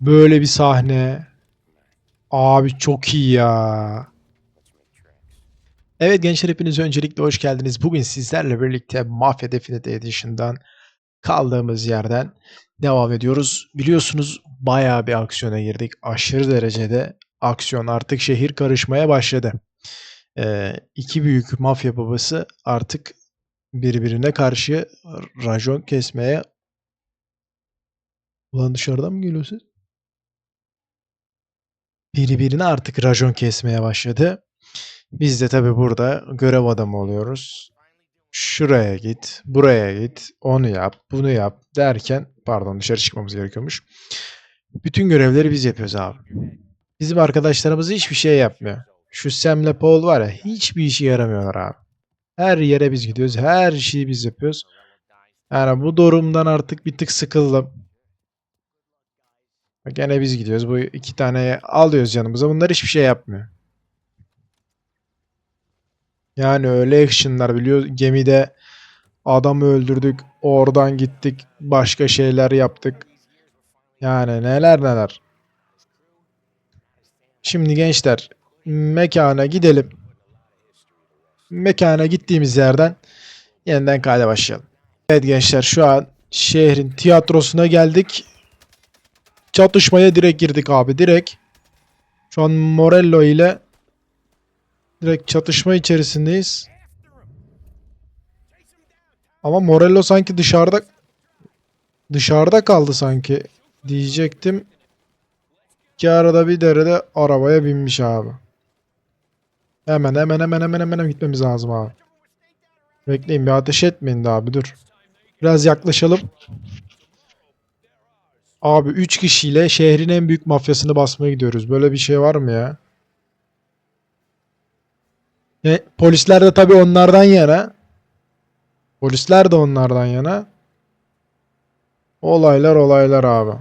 Böyle bir sahne. Abi çok iyi ya. Evet gençler hepiniz öncelikle hoş geldiniz. Bugün sizlerle birlikte Mafya Definitive Edition'dan kaldığımız yerden devam ediyoruz. Biliyorsunuz bayağı bir aksiyona girdik. Aşırı derecede aksiyon artık şehir karışmaya başladı. Ee, iki büyük mafya babası artık birbirine karşı racon kesmeye Ulan dışarıdan mı geliyor ses? Birbirine artık racon kesmeye başladı. Biz de tabi burada görev adamı oluyoruz. Şuraya git, buraya git, onu yap, bunu yap derken pardon dışarı çıkmamız gerekiyormuş. Bütün görevleri biz yapıyoruz abi. Bizim arkadaşlarımız hiçbir şey yapmıyor. Şu Sam'le Paul var ya hiçbir işe yaramıyorlar abi. Her yere biz gidiyoruz, her şeyi biz yapıyoruz. Yani bu durumdan artık bir tık sıkıldım. Gene biz gidiyoruz. Bu iki tane alıyoruz yanımıza. Bunlar hiçbir şey yapmıyor. Yani öyle action'lar biliyor. Gemide adamı öldürdük. Oradan gittik. Başka şeyler yaptık. Yani neler neler. Şimdi gençler mekana gidelim. Mekana gittiğimiz yerden yeniden kayda başlayalım. Evet gençler şu an şehrin tiyatrosuna geldik. Çatışmaya direkt girdik abi direkt. Şu an Morello ile direkt çatışma içerisindeyiz. Ama Morello sanki dışarıda dışarıda kaldı sanki diyecektim. Ki arada bir derede arabaya binmiş abi. Hemen hemen hemen hemen hemen gitmemiz lazım abi. Bekleyin bir ateş etmeyin de abi dur. Biraz yaklaşalım. Abi 3 kişiyle şehrin en büyük mafyasını basmaya gidiyoruz. Böyle bir şey var mı ya? E, polisler de tabii onlardan yana. Polisler de onlardan yana. Olaylar olaylar abi.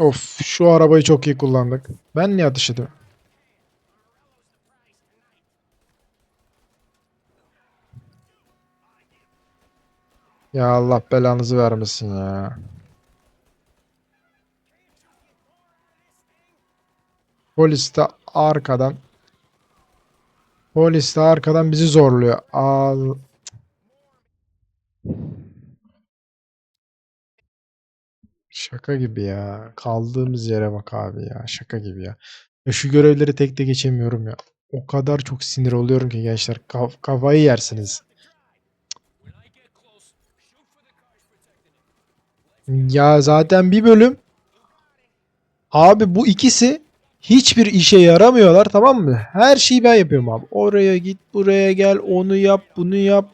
Of şu arabayı çok iyi kullandık. Ben niye ateş ediyorum? Ya Allah belanızı vermesin ya. Polis de arkadan Polis de arkadan bizi zorluyor. Al. Şaka gibi ya. Kaldığımız yere bak abi ya. Şaka gibi ya. Ya şu görevleri tek tek geçemiyorum ya. O kadar çok sinir oluyorum ki gençler. Kaf- kafayı yersiniz. Ya zaten bir bölüm abi bu ikisi hiçbir işe yaramıyorlar tamam mı? Her şeyi ben yapıyorum abi. Oraya git, buraya gel, onu yap, bunu yap.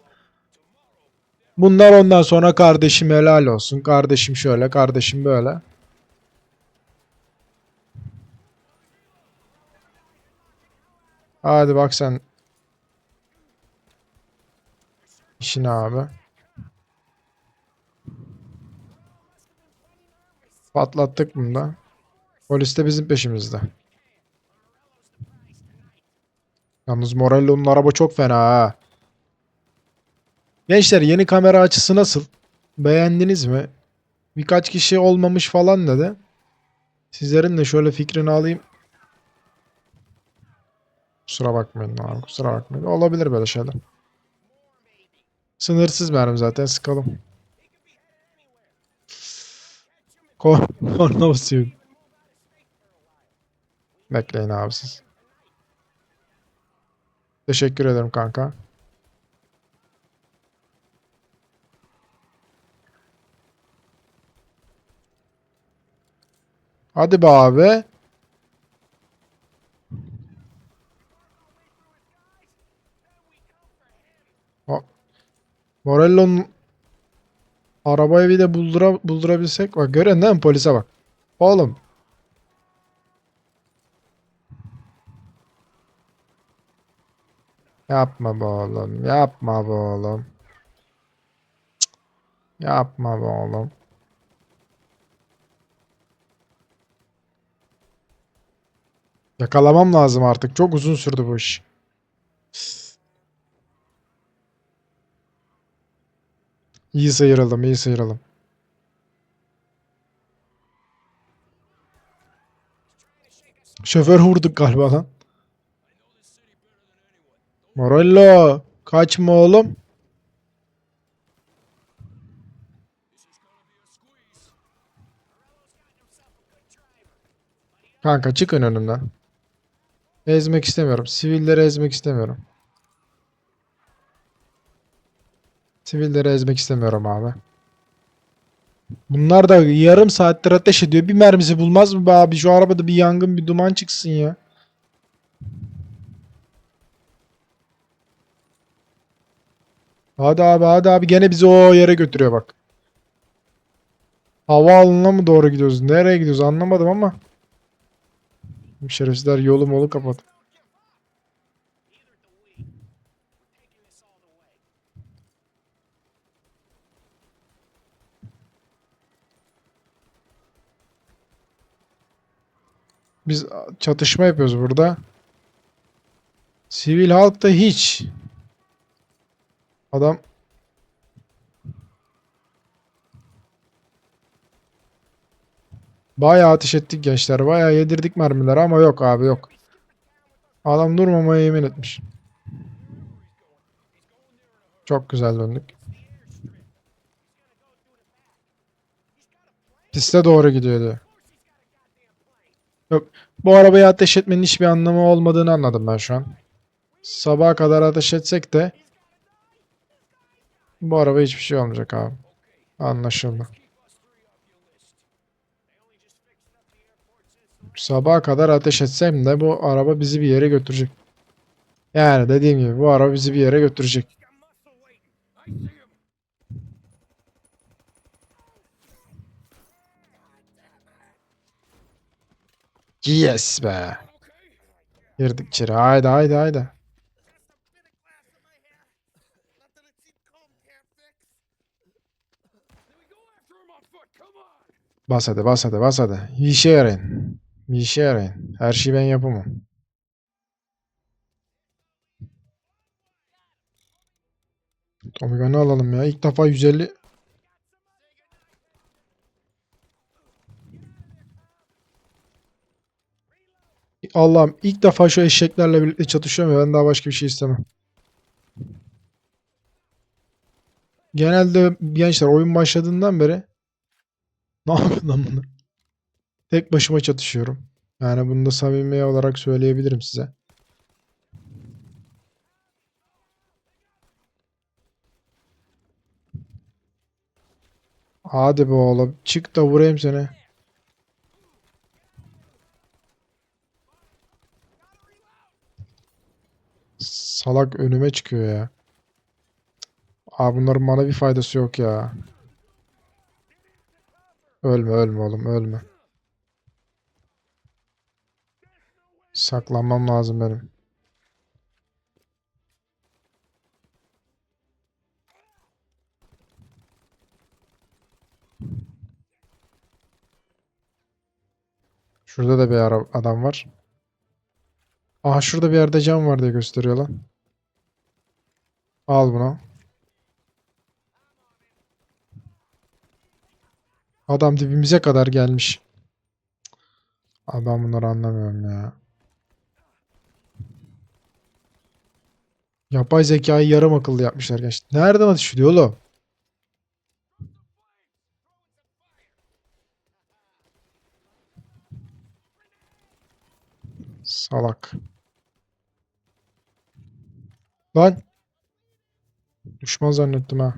Bunlar ondan sonra kardeşim helal olsun. Kardeşim şöyle, kardeşim böyle. Hadi bak sen. İşine abi. Patlattık bunu da. Polis de bizim peşimizde. Yalnız Morello'nun araba çok fena ha. Gençler yeni kamera açısı nasıl? Beğendiniz mi? Birkaç kişi olmamış falan dedi. Sizlerin de şöyle fikrini alayım. Kusura bakmayın abi kusura bakmayın. Olabilir böyle şeyler. Sınırsız mermi zaten sıkalım. Kor korna. Bekleyin abi siz. Teşekkür ederim kanka. Hadi be abi. Morello'nun arabayı bir de buldura, buldurabilsek. Bak gören değil mi polise bak. Oğlum. Yapma be oğlum. Yapma be oğlum. Yapma be oğlum. Yakalamam lazım artık. Çok uzun sürdü bu iş. İyi sıyıralım, iyi sıyıralım. Şoför vurduk galiba lan. Morello, kaçma oğlum. Kanka çıkın önümden. Ezmek istemiyorum. Sivilleri ezmek istemiyorum. Sivilleri ezmek istemiyorum abi. Bunlar da yarım saattir ateş ediyor. Bir mermisi bulmaz mı be abi? Şu arabada bir yangın, bir duman çıksın ya. Hadi abi, hadi abi. Gene bizi o yere götürüyor bak. Havaalanına mı doğru gidiyoruz? Nereye gidiyoruz anlamadım ama. Şerefsizler yolu molu kapat. Biz çatışma yapıyoruz burada. Sivil halk da hiç. Adam Bayağı ateş ettik gençler. Bayağı yedirdik mermileri ama yok abi yok. Adam durmamaya yemin etmiş. Çok güzel döndük. Piste doğru gidiyordu. Yok. Bu arabayı ateş etmenin hiçbir anlamı olmadığını anladım ben şu an. Sabaha kadar ateş etsek de bu araba hiçbir şey olmayacak abi. Anlaşıldı. Sabaha kadar ateş etsem de bu araba bizi bir yere götürecek. Yani dediğim gibi bu araba bizi bir yere götürecek. Yes be. Girdik içeri. Haydi haydi haydi. Bas hadi bas hadi bas hadi. İşe yarayın. Bir işe yarayın. Her şeyi ben yapamam. Omega ne alalım ya? İlk defa 150 Allah'ım ilk defa şu eşeklerle birlikte çatışıyorum ya ben daha başka bir şey istemem. Genelde gençler oyun başladığından beri ne yapıyor lan bunlar? Tek başıma çatışıyorum. Yani bunu da samimi olarak söyleyebilirim size. Hadi be oğlum. Çık da vurayım seni. Salak önüme çıkıyor ya. Aa bunların bana bir faydası yok ya. Ölme ölme oğlum ölme. Saklanmam lazım benim. Şurada da bir adam var. Aha şurada bir yerde cam var diye gösteriyor lan. Al bunu. Adam dibimize kadar gelmiş. Abi ben bunları anlamıyorum ya. Yapay zekayı yarım akıllı yapmışlar gerçekten. Nereden atış ediyor oğlum? Salak. Lan. Düşman zannettim ha.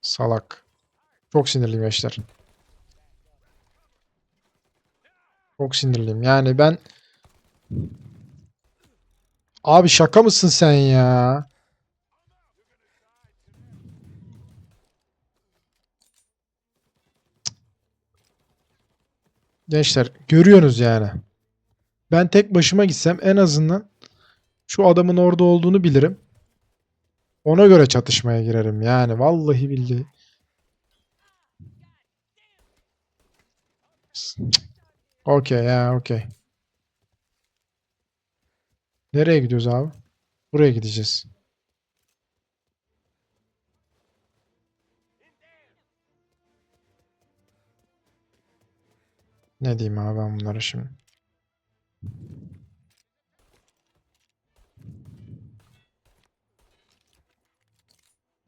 Salak. Çok sinirliyim gençler. Çok sinirliyim. Yani ben Abi şaka mısın sen ya? Gençler görüyorsunuz yani. Ben tek başıma gitsem en azından şu adamın orada olduğunu bilirim. Ona göre çatışmaya girerim yani. Vallahi billahi. Okey ya okey. Nereye gidiyoruz abi? Buraya gideceğiz. Ne diyeyim abi ben bunlara şimdi?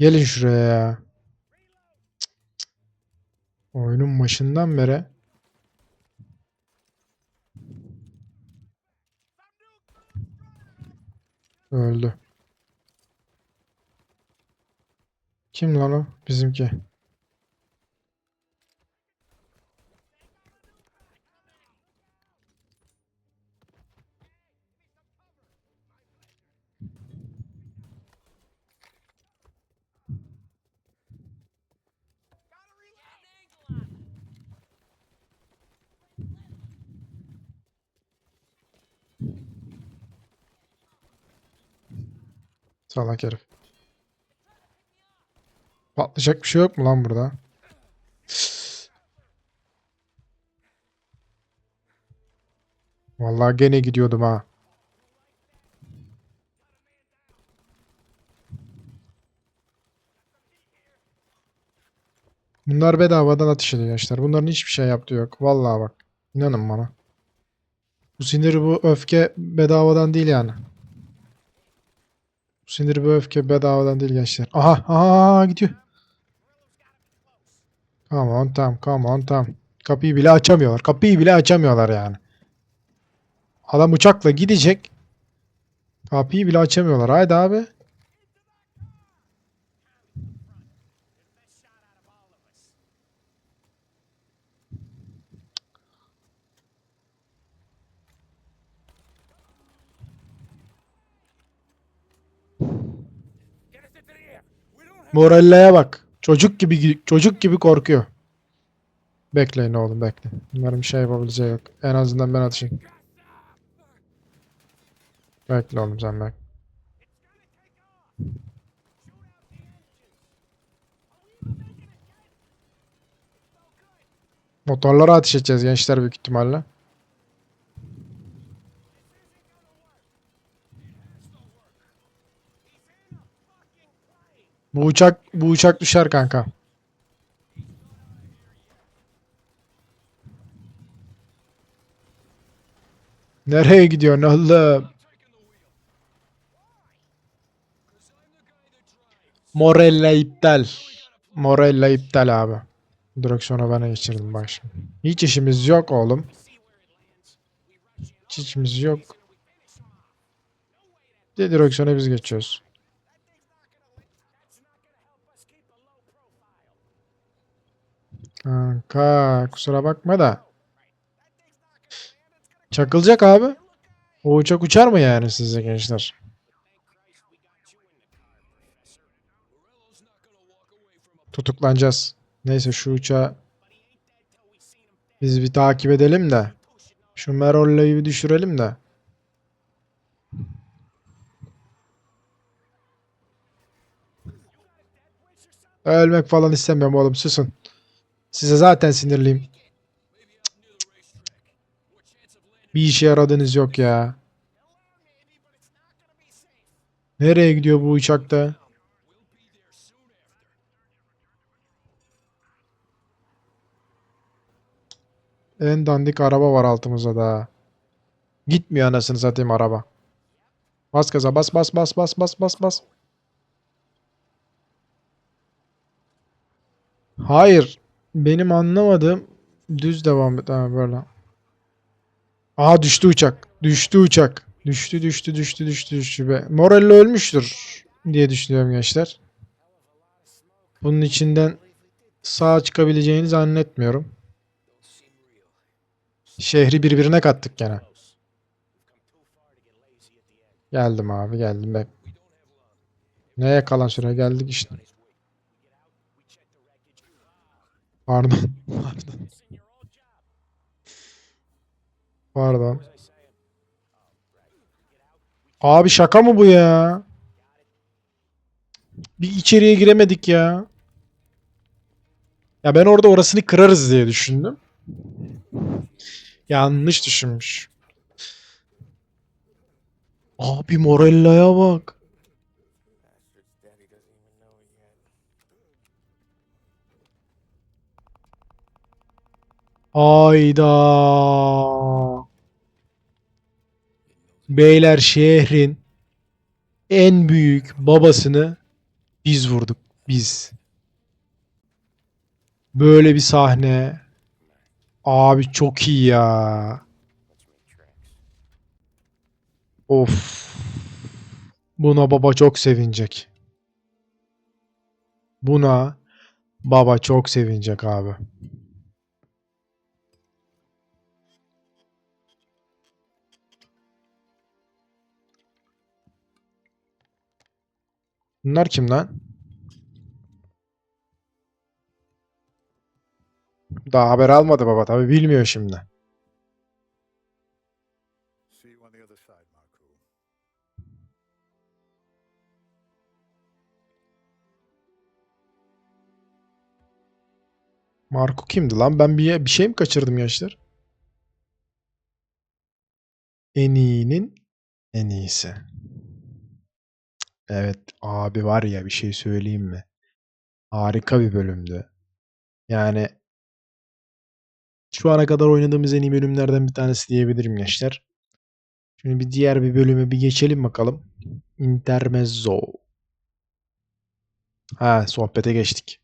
Gelin şuraya ya. Oyunun başından beri öldü. Kim lan o? Bizimki. Salak herif. Patlayacak bir şey yok mu lan burada? Vallahi gene gidiyordum ha. Bunlar bedavadan ateş ediyor gençler. Bunların hiçbir şey yaptığı yok. Vallahi bak. İnanın bana. Bu sinir bu öfke bedavadan değil yani. Sinir bu öfke bedavadan değil gençler. Aha aha gidiyor. Come on tamam come on tamam. Kapıyı bile açamıyorlar. Kapıyı bile açamıyorlar yani. Adam uçakla gidecek. Kapıyı bile açamıyorlar. Haydi abi. Morella'ya bak. Çocuk gibi çocuk gibi korkuyor. Bekleyin oğlum bekle. Bunların bir şey yapabileceği yok. En azından ben atışayım. Bekle oğlum sen bek. Motorlara ateş edeceğiz gençler büyük ihtimalle. Uçak bu uçak düşer kanka. Nereye gidiyorsun oğlum? Morella iptal. Morella iptal abi. Direksiyona bana geçirdim bak şimdi. Hiç işimiz yok oğlum. Hiç işimiz yok. De direksiyona biz geçiyoruz. Kanka kusura bakma da. Çakılacak abi. O uçak uçar mı yani sizce gençler? Tutuklanacağız. Neyse şu uçağı biz bir takip edelim de. Şu Merolla'yı bir düşürelim de. Ölmek falan istemiyorum oğlum susun. Size zaten sinirliyim. Bir işe yaradığınız yok ya. Nereye gidiyor bu uçakta? En dandik araba var altımızda da. Gitmiyor anasını satayım araba. Bas gaza bas bas bas bas bas bas bas. Hayır. Benim anlamadığım düz devam et. Ha, böyle. Aa düştü uçak. Düştü uçak. Düştü düştü düştü düştü düştü be. Morello ölmüştür diye düşünüyorum gençler. Bunun içinden sağ çıkabileceğini zannetmiyorum. Şehri birbirine kattık gene. Geldim abi geldim bek. Neye kalan süre geldik işte. Pardon. Pardon. Pardon. Abi şaka mı bu ya? Bir içeriye giremedik ya. Ya ben orada orasını kırarız diye düşündüm. Yanlış düşünmüş. Abi Morella'ya bak. Ayda. Beyler şehrin en büyük babasını biz vurduk. Biz. Böyle bir sahne. Abi çok iyi ya. Of. Buna baba çok sevinecek. Buna baba çok sevinecek abi. Bunlar kim lan? Daha haber almadı baba tabi bilmiyor şimdi. Marco kimdi lan? Ben bir, bir şey mi kaçırdım gençler? En iyinin en iyisi. Evet abi var ya bir şey söyleyeyim mi? Harika bir bölümdü. Yani şu ana kadar oynadığımız en iyi bölümlerden bir tanesi diyebilirim gençler. Şimdi bir diğer bir bölüme bir geçelim bakalım. Intermezzo. Ha sohbete geçtik.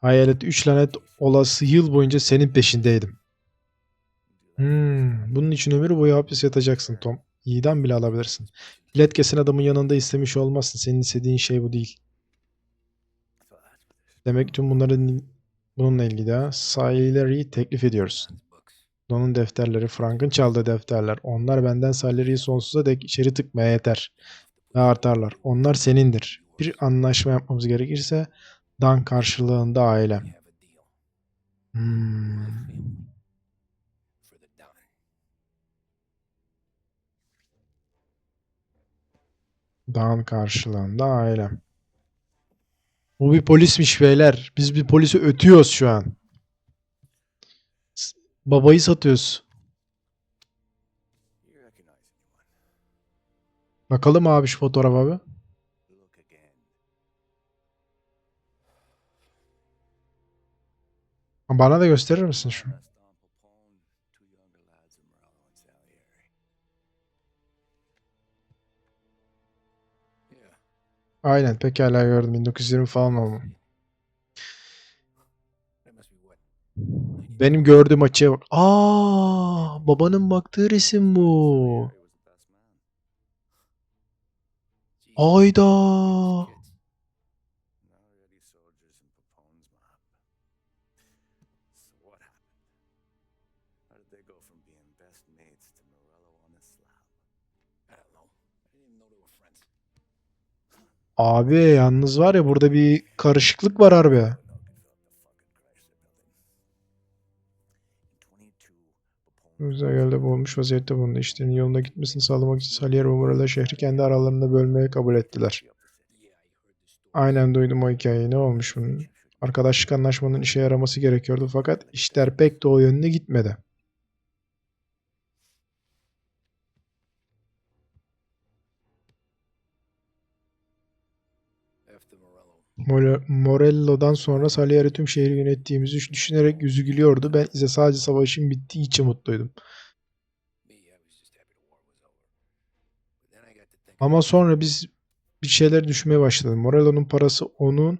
Hayalet 3 lanet olası yıl boyunca senin peşindeydim. Hmm, bunun için ömür boyu hapis yatacaksın Tom. İdam bile alabilirsin. Bilet kesen adamın yanında istemiş olmazsın. Senin istediğin şey bu değil. Demek tüm bunların bununla ilgili ha. Salieri'yi teklif ediyoruz. Don'un defterleri, Frank'ın çaldığı defterler. Onlar benden Salieri'yi sonsuza dek içeri tıkmaya yeter. Ve artarlar. Onlar senindir. Bir anlaşma yapmamız gerekirse Dan karşılığında ailem. We have a deal. Hmm. Dan karşılığında ailem. Bu bir polismiş beyler. Biz bir polisi ötüyoruz şu an. Babayı satıyoruz. Bakalım abi şu fotoğrafa abi. Bana da gösterir misin şunu? Aynen pekala gördüm. 1920 falan wet. Benim gördüğüm açıya bak. Aa, babanın baktığı resim bu. Ayda. Abi yalnız var ya burada bir karışıklık var harbi. No, could fill up the fucking Chrysler building. In 22, Popone Güzel geldi bulmuş vaziyette bulundu. İşlerin yoluna gitmesini sağlamak için Salieri ve Morella şehri kendi aralarında bölmeye kabul ettiler. Aynen duydum o hikayeyi. Ne olmuş bunun? Arkadaşlık anlaşmanın işe yaraması gerekiyordu fakat işler pek de o yönde gitmedi. Morello'dan sonra Salieri tüm şehri yönettiğimizi düşünerek yüzü gülüyordu. Ben ise sadece savaşın bittiği için mutluydum. Ama sonra biz bir şeyler düşünmeye başladım. Morello'nun parası onun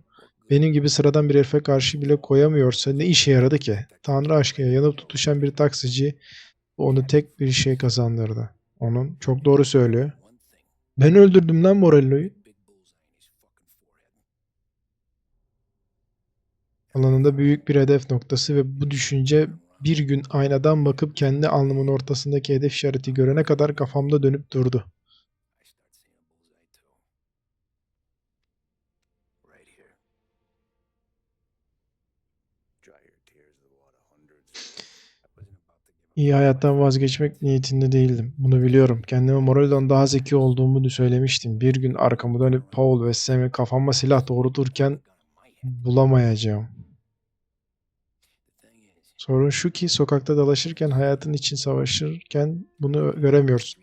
benim gibi sıradan bir herife karşı bile koyamıyorsa ne işe yaradı ki? Tanrı aşkına yanıp tutuşan bir taksici onu tek bir şey kazandırdı. Onun çok doğru söylüyor. Ben öldürdüm lan Morello'yu. Alanında büyük bir hedef noktası ve bu düşünce bir gün aynadan bakıp kendi alnımın ortasındaki hedef işareti görene kadar kafamda dönüp durdu. İyi hayattan vazgeçmek niyetinde değildim. Bunu biliyorum. Kendime Morello'dan daha zeki olduğumu söylemiştim. Bir gün arkamı dönüp Paul ve Sam'i kafama silah doğrulturken bulamayacağım. Sorun şu ki sokakta dalaşırken, hayatın için savaşırken bunu göremiyorsun.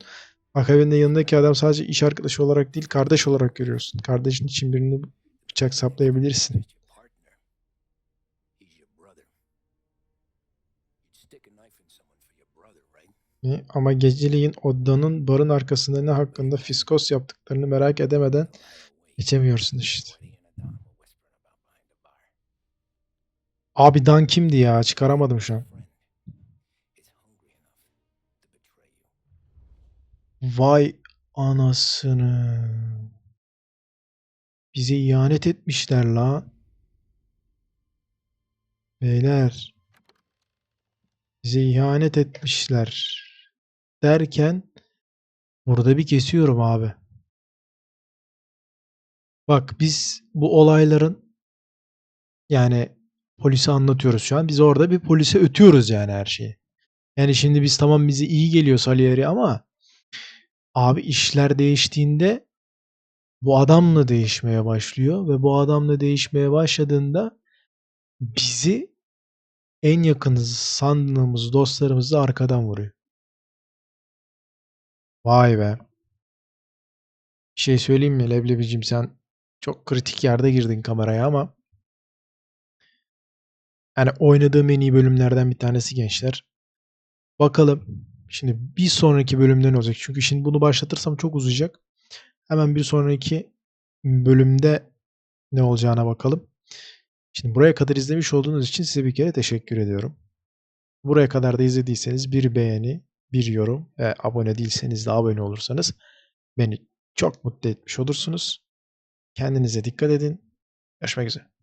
Akabinde yanındaki adam sadece iş arkadaşı olarak değil, kardeş olarak görüyorsun. Kardeşin için birini bıçak saplayabilirsin. Ama geceliğin odanın barın arkasında ne hakkında fiskos yaptıklarını merak edemeden geçemiyorsun işte. Abi Dan kimdi ya? Çıkaramadım şu an. Vay anasını. Bize ihanet etmişler la. Beyler. Bize ihanet etmişler. Derken burada bir kesiyorum abi. Bak biz bu olayların yani polise anlatıyoruz şu an. Biz orada bir polise ötüyoruz yani her şeyi. Yani şimdi biz tamam bize iyi geliyor Salieri ama abi işler değiştiğinde bu adamla değişmeye başlıyor ve bu adamla değişmeye başladığında bizi en yakın sandığımız dostlarımızı arkadan vuruyor. Vay be. Bir şey söyleyeyim mi Leblebicim sen çok kritik yerde girdin kameraya ama yani oynadığım en iyi bölümlerden bir tanesi gençler. Bakalım. Şimdi bir sonraki bölümde ne olacak? Çünkü şimdi bunu başlatırsam çok uzayacak. Hemen bir sonraki bölümde ne olacağına bakalım. Şimdi buraya kadar izlemiş olduğunuz için size bir kere teşekkür ediyorum. Buraya kadar da izlediyseniz bir beğeni, bir yorum ve abone değilseniz de abone olursanız beni çok mutlu etmiş olursunuz. Kendinize dikkat edin. Görüşmek üzere.